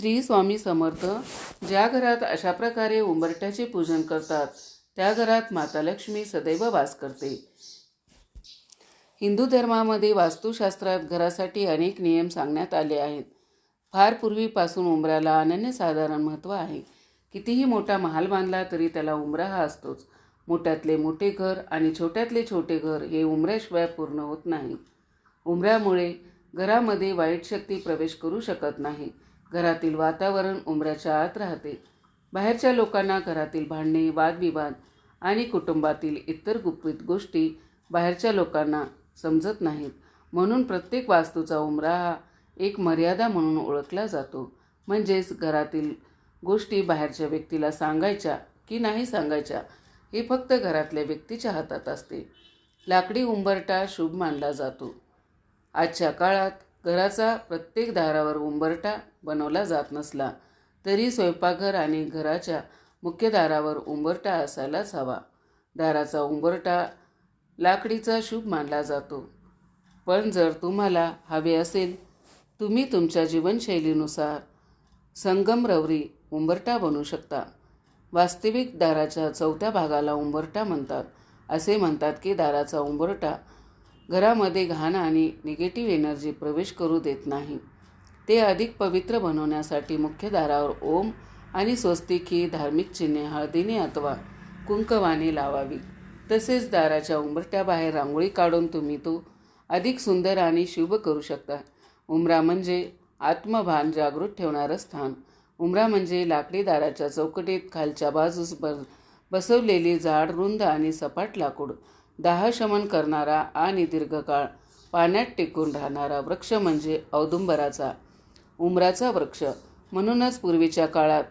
श्री स्वामी समर्थ ज्या घरात अशा प्रकारे उंबरट्याचे पूजन करतात त्या घरात माता लक्ष्मी सदैव वास करते. हिंदू धर्मामध्ये वास्तुशास्त्रात घरासाठी अनेक नियम सांगण्यात आले आहेत. फार पूर्वीपासून उंबऱ्याला अनन्यसाधारण महत्त्व आहे. कितीही मोठा महाल बांधला तरी त्याला उंबरा हा असतोच. मोठ्यातले मोठे घर आणि छोट्यातले छोटे घर हे उंबऱ्याशिवाय पूर्ण होत नाही. उंबऱ्यामुळे घरामध्ये वाईट शक्ती प्रवेश करू शकत नाही. घरातील वातावरण उंबऱ्याच्या आत राहते. बाहेरच्या लोकांना घरातील भांडणे वादविवाद आणि कुटुंबातील इतर गुपित गोष्टी बाहेरच्या लोकांना समजत नाहीत. म्हणून प्रत्येक वास्तूचा उंबरा हा एक मर्यादा म्हणून ओळखला जातो. म्हणजेच घरातील गोष्टी बाहेरच्या व्यक्तीला सांगायच्या की नाही सांगायच्या हे फक्त घरातल्या व्यक्तीच्या हातात असते. लाकडी उंबरटा शुभ मानला जातो. आजच्या काळात घराचा प्रत्येक दारावर उंबरटा बनवला जात नसला तरी स्वयंपाकघर आणि घराच्या मुख्य दारावर उंबरटा असायलाच हवा. दाराचा उंबरटा लाकडीचा शुभ मानला जातो. पण जर तुम्हाला हवे असेल तुम्ही तुमच्या जीवनशैलीनुसार संगमरवरी उंबरटा बनवू शकता. वास्तविक दाराच्या चौथ्या भागाला उंबरठा म्हणतात. असे म्हणतात की दाराचा उंबरटा घरामध्ये घाण आणि निगेटिव्ह एनर्जी प्रवेश करू देत नाही. ते अधिक पवित्र बनवण्यासाठी मुख्य दारावर ओम आणि स्वस्तिक ही धार्मिक चिन्हे हळदीने अथवा कुंकवाने लावावी. तसेच दाराच्या उंबरट्याबाहेर रांगोळी काढून तुम्ही तो अधिक सुंदर आणि शुभ करू शकता. उमरा म्हणजे आत्मभान जागृत ठेवणारं स्थान. उमरा म्हणजे लाकडी दाराच्या चौकटीत खालच्या बाजूस बसवलेली जाड रुंद आणि सपाट लाकूड. दाहशमन करणारा आणि दीर्घकाळ पाण्यात टिकून राहणारा वृक्ष म्हणजे औदुंबराचा. उमराचा वृक्ष. म्हणूनच पूर्वीच्या काळात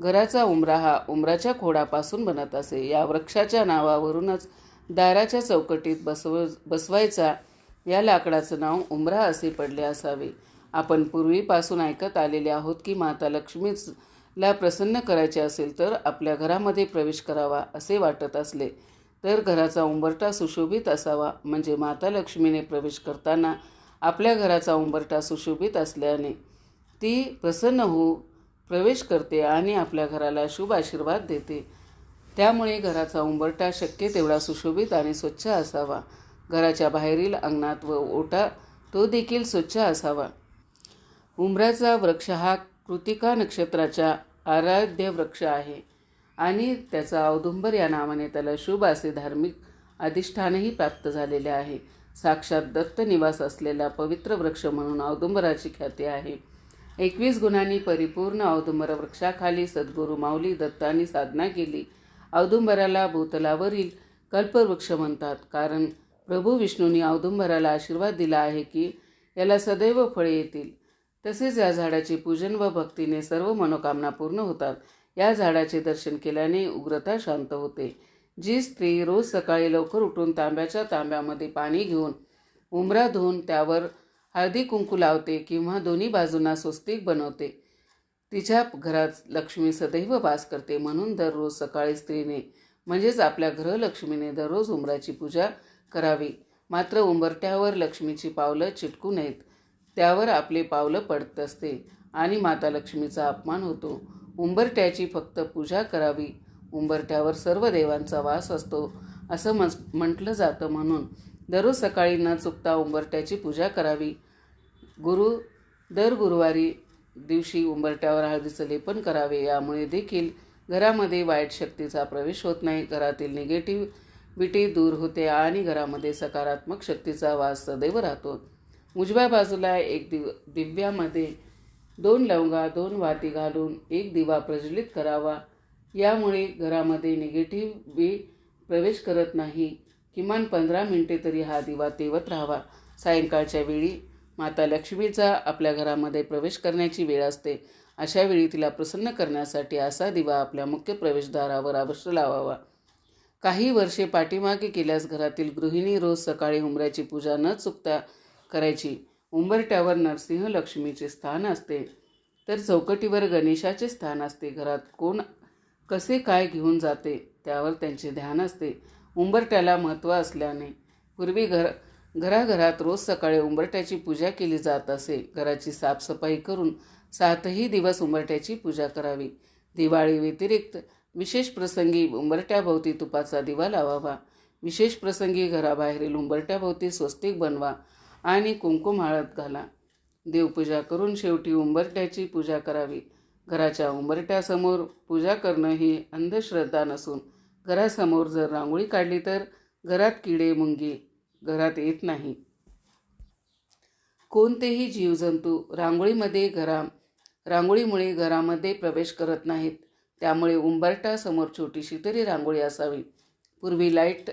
घराचा उमरा हा उमराच्या खोडापासून बनत असे. या वृक्षाच्या नावावरूनच दाराच्या चौकटीत बसव बसवायचा. या लाकडाचं नाव उमरा असे पडले असावे. आपण पूर्वीपासून ऐकत आलेले आहोत की माता लक्ष्मीला प्रसन्न करायचे असेल तर आपल्या घरामध्ये प्रवेश करावा असे वाटत असले. तर घराचा उंबरटा सुशोभित असावा. म्हणजे माता लक्ष्मीने प्रवेश करताना आपल्या घराचा उंबरटा सुशोभित असल्याने ती प्रसन्न होऊ प्रवेश करते आणि आपल्या घराला शुभ आशीर्वाद देते. त्यामुळे घराचा उंबरटा शक्य तेवढा सुशोभित आणि स्वच्छ असावा. घराच्या बाहेरील अंगणात व ओटा तो देखील स्वच्छ असावा. उंबराचा वृक्ष हा कृतिका नक्षत्राच्या आराध्य वृक्ष आहे. आणि त्याचा औदुंबर या नावाने त्याला शुभ असे धार्मिक अधिष्ठानही प्राप्त झालेले आहे. साक्षात दत्त निवास असलेला पवित्र वृक्ष म्हणून औदुंबराची ख्याती आहे. एकवीस गुणांनी परिपूर्ण औदुंबर वृक्षाखाली सद्गुरू माऊली दत्तांनी साधना केली. औदुंबराला भूतलावरील कल्पवृक्ष म्हणतात. कारण प्रभू विष्णूंनी औदुंबराला आशीर्वाद दिला आहे की याला सदैव फळे येतील. तसेच या झाडाचे पूजन व भक्तीने सर्व मनोकामना पूर्ण होतात. या झाडाचे दर्शन केल्याने उग्रता शांत होते. जी स्त्री रोज सकाळी लवकर उठून तांब्याच्या तांब्यामध्ये पाणी घेऊन उमरा धुवून त्यावर हळदी कुंकू लावते किंवा दोन्ही बाजूंना स्वस्तिक बनवते. तिच्या घरात लक्ष्मी सदैव वास करते म्हणून दररोज सकाळी स्त्रीने म्हणजेच आपल्या गृहलक्ष्मीने दररोज उंबराची पूजा करावी. मात्र उंबरट्यावर लक्ष्मीची पावलं चिटकू नयेत. त्यावर आपले पावलं पडत असते आणि माता लक्ष्मीचा अपमान होतो. उंबरट्याची फक्त पूजा करावी. उंबरट्यावर सर्व देवांचा वास असतो असं मस म्हटलं जातं म्हणून. दररोज सकाळी न चुकता उंबरट्याची पूजा करावी. गुरु दर गुरुवारी दिवशी उंबरट्यावर हळदीचं लेपन करावे यामुळे देखील घरामध्ये वाईट शक्तीचा प्रवेश होत नाही. घरातील निगेटिव्हिटी दूर होते आणि घरामध्ये सकारात्मक शक्तीचा वास सदैव राहतो. उजव्या बाजूला एक दिव दिव्यामध्ये दोन लवंगा दोन वाती घालून एक दिवा प्रज्वलित करावा. यामुळे घरामध्ये निगेटिव्ह बी प्रवेश करत नाही. किमान पंधरा मिनटे तरी हा दिवा तेवत राहावा. सायंकाळच्या वेळी माता लक्ष्मीचा आपल्या घरामध्ये प्रवेश करण्याची वेळ असते. अशा वेळी तिला प्रसन्न करण्यासाठी असा दिवा आपल्या मुख्य प्रवेशद्वारावर अवश्य लावावा. काही वर्षे पाठीमागे केल्यास घरातील गृहिणी रोज सकाळी उंबऱ्याची पूजा न चुकता करायची. उंबरट्यावर नरसिंह लक्ष्मीचे स्थान असते. तर चौकटीवर गणेशाचे स्थान असते. घरात कोण कसे काय घेऊन जाते त्यावर त्यांचे ध्यान असते. उंबरट्याला महत्त्व असल्याने पूर्वी घर घराघरात रोज सकाळी उंबरट्याची पूजा केली जात असे. घराची साफसफाई करून सातही दिवस उंबरट्याची पूजा करावी. दिवाळी व्यतिरिक्त विशेष प्रसंगी उंबरट्याभोवती तुपाचा दिवा लावावा. विशेष प्रसंगी घराबाहेरील उंबरट्याभोवती स्वस्तिक बनवा. आणि कुंकुम हळद घाला. देवपूजा करून शेवटी उंबरट्याची पूजा करावी. घराच्या उंबरट्यासमोर पूजा करणं ही अंधश्रद्धा नसून घरासमोर जर रांगोळी काढली तर घरात किडे मुंगी घरात येत नाही. कोणतेही जीवजंतू रांगोळीमध्ये घरा रांगोळीमुळे घरामध्ये प्रवेश करत नाहीत. त्यामुळे उंबरटासमोर छोटीशी तरी रांगोळी असावी. पूर्वी लाइट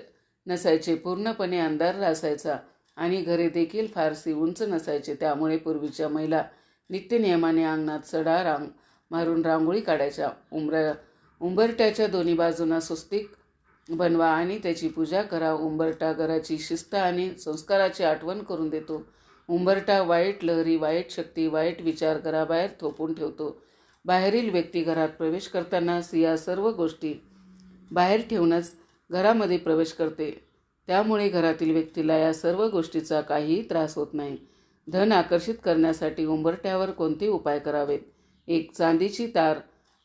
नसायचे पूर्णपणे अंधार असायचा. आणि घरे देखील फारशी उंच नसायचे. त्यामुळे पूर्वीच्या महिला नित्यनियमाने अंगणात सडा रांग मारून रांगोळी काढायच्या. उंबऱ्या उंबरट्याच्या दोन्ही बाजूंना स्वस्तिक बनवा आणि त्याची पूजा करा. उंबरटा घराची शिस्त आणि संस्काराची आठवण करून देतो. उंबरटा वाईट लहरी वाईट शक्ती वाईट विचार घराबाहेर थोपून ठेवतो. बाहेरील व्यक्ती घरात प्रवेश करताना सिया सर्व गोष्टी बाहेर ठेवूनच घरामध्ये प्रवेश करते. त्यामुळे घरातील व्यक्तीला या सर्व गोष्टीचा काहीही त्रास होत नाही. धन आकर्षित करण्यासाठी उंबरट्यावर कोणते उपाय करावेत? एक चांदीची तार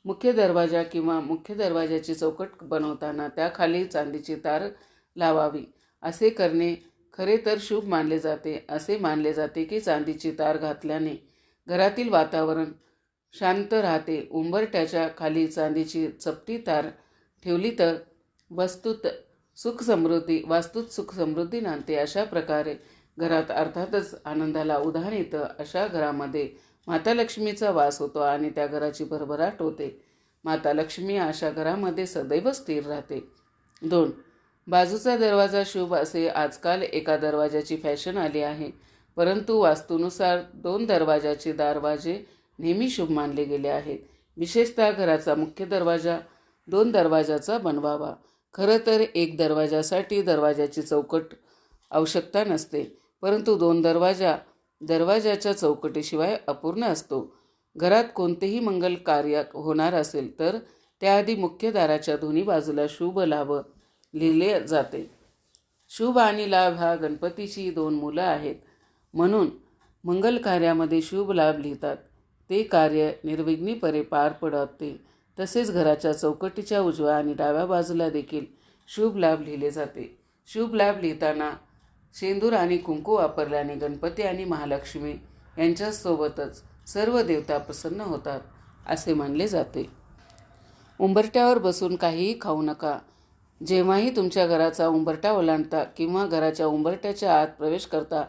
मुख्य दरवाजा किंवा मुख्य दरवाजाची चौकट बनवताना त्याखाली चांदीची तार लावावी. असे करणे खरे तर शुभ मानले जाते. असे मानले जाते की चांदीची तार घातल्याने घरातील वातावरण शांत राहते. उंबरट्याच्या खाली चांदीची चपटी तार ठेवली तर वस्तूत सुख समृद्धी वास्तूत सुख समृद्धी नांदते अशा प्रकारे. घरात अर्थातच आनंदाला उधाण येतं अशा घरामध्ये माता लक्ष्मीचा वास होतो आणि त्या घराची भरभराट होते. माता लक्ष्मी अशा घरामध्ये सदैव स्थिर राहते. दोन बाजूचा दरवाजा शुभ असे आजकाल एका दरवाजाची फॅशन आली आहे. परंतु वास्तूनुसार दोन दरवाजाचे दरवाजे नेहमी शुभ मानले गेले आहेत. विशेषतः घराचा मुख्य दरवाजा दोन दरवाजाचा बनवावा. खरं तर एक दरवाजासाठी दरवाजाची चौकट आवश्यकता नसते परंतु दोन दरवाजा दरवाजाच्या चौकटीशिवाय अपूर्ण असतो. घरात कोणतेही मंगल कार्य होणार असेल तर त्याआधी मुख्य दाराच्या दोन्ही बाजूला शुभ लाभ लिहिले जाते. शुभ आणि लाभ हा गणपतीची दोन मुलं आहेत. म्हणून मंगल कार्यामध्ये शुभ लाभ लिहितात. ते कार्य निर्विघ्नीपणे पार पडते. तसेच घराच्या चौकटीच्या उजव्या आणि डाव्या बाजूला देखील शुभ लाभ लिहिले जाते. शुभ लाभ लिहिताना शेंदूर आणि कुंकू वापरल्याने गणपती आणि महालक्ष्मी यांच्यासोबतच सर्व देवता प्रसन्न होतात असे मानले जाते. उंबरट्यावर बसून काहीही खाऊ नका. जेव्हाही तुमच्या घराचा उंबरटा ओलांडता किंवा घराच्या उंबरट्याच्या आत प्रवेश करता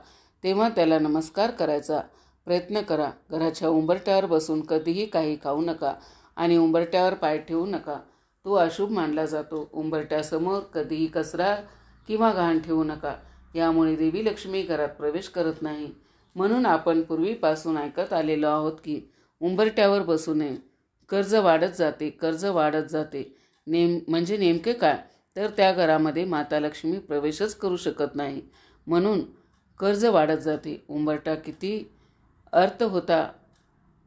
तेव्हा त्याला नमस्कार करायचा प्रयत्न करा. घराच्या उंबरट्यावर बसून कधीही काही खाऊ नका. आणि उंबरट्यावर पाय ठेवू नका. तो अशुभ मानला जातो. उंबरट्यासमोर कधीही कचरा किंवा घाण ठेवू नका. यामुळे देवी लक्ष्मी घरात प्रवेश करत नाही. म्हणून आपण पूर्वीपासून ऐकत आलेलो आहोत की उंबरट्यावर बसू नये. कर्ज वाढत जाते कर्ज वाढत जाते. नेम म्हणजे नेमके काय? तर त्या घरामध्ये माता लक्ष्मी प्रवेशच करू शकत नाही. म्हणून कर्ज वाढत जाते. उंबरटा किती अर्थ होता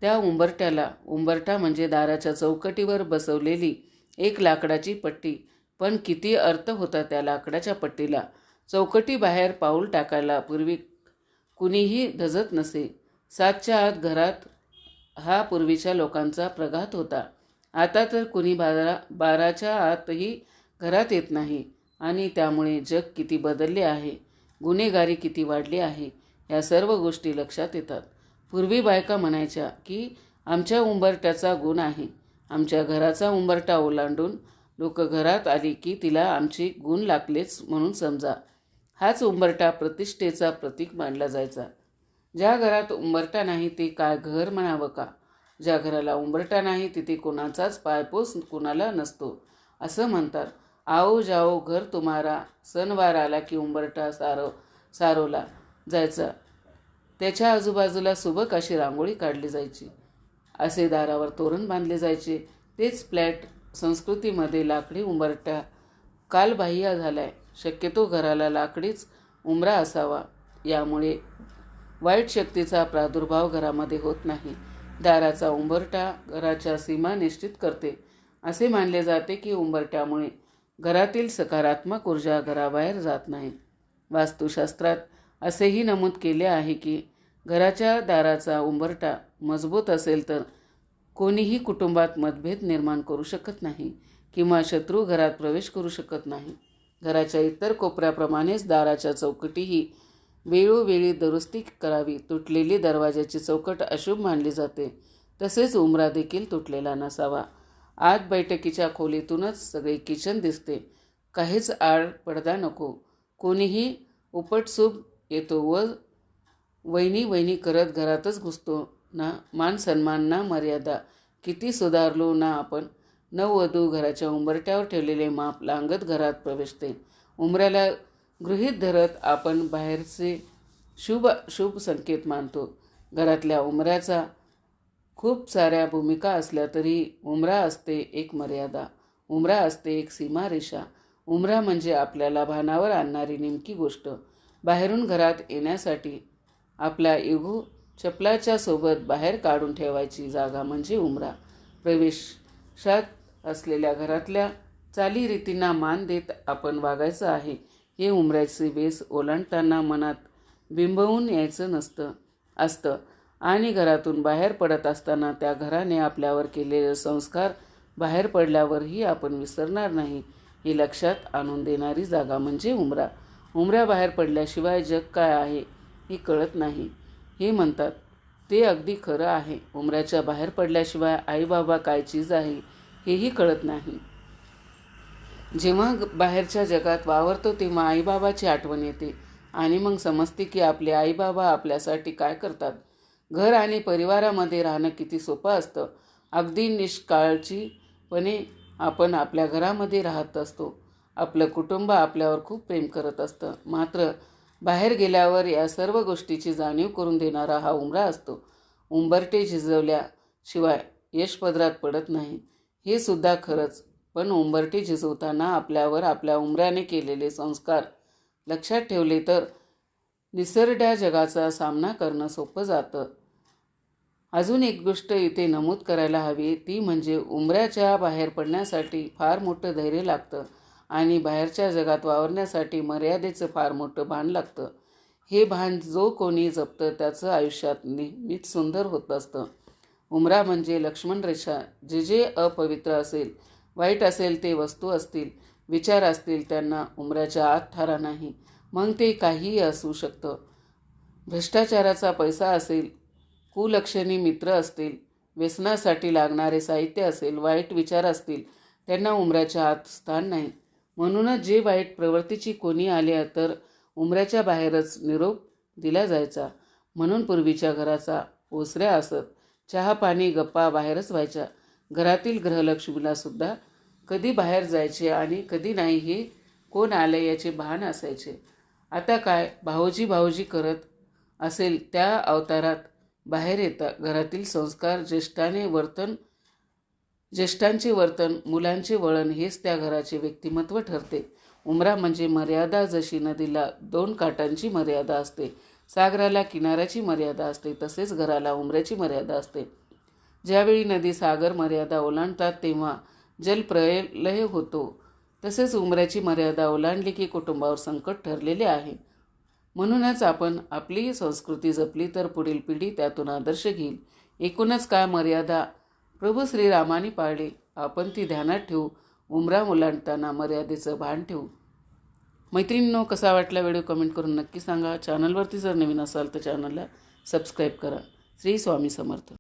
त्या उंबरट्याला उंबरटा म्हणजे दाराच्या चौकटीवर बसवलेली एक लाकडाची पट्टी. पण किती अर्थ होता त्या लाकडाच्या पट्टीला? चौकटीबाहेर पाऊल टाकायला पूर्वी कुणीही धजत नसे. सातच्या आत घरात हा पूर्वीच्या लोकांचा प्रघात होता. आता तर कुणी बारा बाराच्या आतही घरात येत नाही आणि त्यामुळे जग किती बदलले आहे गुन्हेगारी किती वाढली आहे या सर्व गोष्टी लक्षात येतात. पूर्वी बायका म्हणायच्या की आमच्या उंबरट्याचा गुण आहे. आमच्या घराचा उंबरटा ओलांडून लोक घरात आली की तिला आमची गुण लागलेच म्हणून समजा. हाच उंबरटा प्रतिष्ठेचा प्रतीक मानला जायचा. ज्या घरात उंबरटा नाही ते काय घर म्हणावं का? ज्या घराला उंबरटा नाही तिथे कोणाचाच पायपोस कुणाला नसतो. असं म्हणतात. आओ जाओ घर तुम्हारा. सणवार आला की उंबरटा सारो सारोला जायचा. त्याच्या आजूबाजूला सुबक अशी रांगोळी काढली जायची. असे दारावर तोरण बांधले जायचे. तेच फ्लॅट संस्कृतीमध्ये लाकडी उंबरट्या कालबाह्य झालाय. शक्यतो घराला लाकडीच उमरा असावा. यामुळे वाईट शक्तीचा प्रादुर्भाव घरामध्ये होत नाही. दाराचा उंबरटा घराच्या सीमा निश्चित करते. असे मानले जाते की उंबरट्यामुळे घरातील सकारात्मक ऊर्जा घराबाहेर जात नाही. वास्तुशास्त्रात असेही नमूद केले आहे की घराच्या दाराचा उंबरटा मजबूत असेल तर कोणीही कुटुंबात मतभेद निर्माण करू शकत नाही किंवा शत्रू घरात प्रवेश करू शकत नाही. घराच्या इतर कोपऱ्याप्रमाणेच दाराच्या चौकटीही वेळोवेळी दुरुस्ती करावी. तुटलेली दरवाजाची चौकट अशुभ मानली जाते. तसेच उमरा देखील तुटलेला नसावा. आत बैठकीच्या खोलीतूनच सगळे किचन दिसते. काहीच आड पडदा नको. कोणीही उपटसूप येतो व वहिनी वहिनी करत घरातच घुसतो ना मान सन्मान ना मर्यादा. किती सुधारलो ना आपण. नववधू घराच्या उंबरट्यावर ठेवलेले माप लांगत घरात प्रवेशते. उंबऱ्याला गृहीत धरत आपण बाहेरचे शुभ शुभ संकेत मानतो. घरातल्या उमऱ्याचा खूप साऱ्या भूमिका असल्या तरी उमरा असते एक मर्यादा. उमरा असते एक सीमारेषा. उमरा म्हणजे आपल्याला भानावर आणणारी नेमकी गोष्ट. बाहेरून घरात येण्यासाठी आपल्या इगू चपलाच्या सोबत बाहेर काढून ठेवायची जागा म्हणजे उमरा. प्रवेशात असलेल्या घरातल्या चालीरीतींना मान देत आपण वागायचं आहे. हे उमऱ्याची बेस ओलांडताना मनात बिंबवून यायचं नसतं असतं. आणि घरातून बाहेर पडत असताना त्या घराने आपल्यावर केलेले संस्कार बाहेर पडल्यावरही आपण विसरणार नाही. ही लक्षात आणून देणारी जागा म्हणजे उमरा. उमऱ्याबाहेर पडल्याशिवाय जग काय आहे हे कळत नाही. हे म्हणतात ते अगदी खरं आहे. उमऱ्याच्या बाहेर पडल्याशिवाय आईबाबा काय चीज आहे हेही कळत नाही. जेव्हा ग- बाहेरच्या जगात वावरतो तेव्हा आईबाबाची आठवण येते आणि मग समजते की आपले आईबाबा आपल्यासाठी काय करतात. घर आणि परिवारामध्ये राहणं किती सोपं असतं. अगदी निष्काळजीपणे आपण आपल्या घरामध्ये राहत असतो. आपलं कुटुंब आपल्यावर खूप प्रेम करत असतं. मात्र बाहेर गेल्यावर या सर्व गोष्टीची जाणीव करून देणारा हा उमरा असतो. उंबरटे झिजवल्याशिवाय यश पदरात पडत नाही. हे सुद्धा खरंच. पण उंबरटे झिजवताना आपल्यावर आपल्या उमऱ्याने केलेले संस्कार लक्षात ठेवले तर निसरड्या जगाचा सामना करणं सोपं जातं. अजून एक गोष्ट इथे नमूद करायला हवी ती म्हणजे उमऱ्याच्या बाहेर पडण्यासाठी फार मोठं धैर्य लागतं. आणि बाहेरच्या जगात वावरण्यासाठी मर्यादेचं फार मोठं भान लागतं. हे भान जो कोणी जपतं त्याचं आयुष्यात नेहमीच सुंदर होत असतं. उमरा म्हणजे लक्ष्मण रेषा. जे जे अपवित्र असेल वाईट असेल ते वस्तू असतील विचार असतील त्यांना उमराच्या आत ठारा नाही. मग ते काहीही असू शकतं. भ्रष्टाचाराचा पैसा असेल कुलक्षणी मित्र असतील व्यसनासाठी लागणारे साहित्य असेल वाईट विचार असतील त्यांना उमराच्या आत स्थान नाही. म्हणूनच जे वाईट प्रवृत्तीची कोणी आल्या तर उमऱ्याच्या बाहेरच निरोप दिला जायचा. म्हणून पूर्वीच्या घराचा ओसऱ्या असत चहा पाणी गप्पा बाहेरच व्हायच्या. घरातील ग्रहलक्ष्मीला सुद्धा कधी बाहेर जायचे आणि कधी नाही हे कोण आले याचे भान असायचे. आता काय भाऊजी भाऊजी करत असेल त्या अवतारात बाहेर येतात घरातील संस्कार ज्येष्ठाने वर्तन ज्येष्ठांचे वर्तन मुलांचे वळण हेच त्या घराचे व्यक्तिमत्व ठरते. उमरा म्हणजे मर्यादा जशी नदीला दोन काठांची मर्यादा असते सागराला किनाऱ्याची मर्यादा असते तसेच घराला उमऱ्याची मर्यादा असते. ज्यावेळी नदी सागर मर्यादा ओलांडतात तेव्हा जलप्रलय होतो. तसेच उमऱ्याची मर्यादा ओलांडली की कुटुंबावर संकट ठरलेले आहे. म्हणूनच आपण आपली संस्कृती जपली तर पुढील पिढी त्यातून आदर्श घेईल. एकूणच काय मर्यादा प्रभू श्रीरामाने पाळली. आपण ती ध्यानात ठेवू. उमरा ओलांडताना मर्यादेचं भान ठेवू. मैत्रिणींनो कसा वाटला व्हिडिओ कमेंट करून नक्की सांगा. चॅनलवरती जर नवीन असाल तर चॅनलला सबस्क्राईब करा. श्री स्वामी समर्थ.